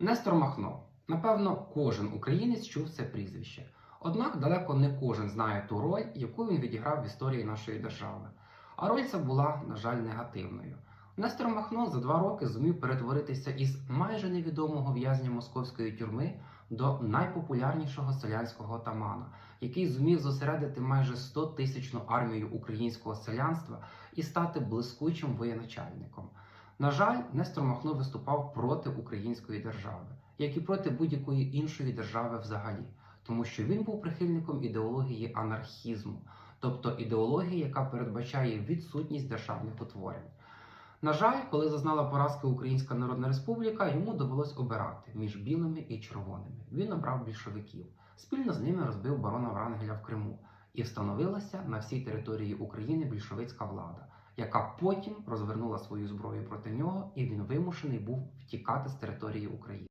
Нестор Махно. Напевно, кожен українець чув це прізвище. Однак далеко не кожен знає ту роль, яку він відіграв в історії нашої держави. А роль ця була, на жаль, негативною. Нестор Махно за два роки зумів перетворитися із майже невідомого в'язня московської тюрми до найпопулярнішого селянського отамана, який зумів зосередити майже 100 тисячну армію українського селянства і стати блискучим воєначальником. На жаль, Нестор Махно виступав проти української держави, як і проти будь-якої іншої держави взагалі, тому що він був прихильником ідеології анархізму, тобто ідеології, яка передбачає відсутність державних утворень. На жаль, коли зазнала поразки Українська Народна Республіка, йому довелось обирати між білими і червоними. Він обрав більшовиків. Спільно з ними розбив барона Врангеля в Криму і встановилася на всій території України більшовицька влада, яка потім розвернула свою зброю проти нього, і він вимушений був втікати з території України.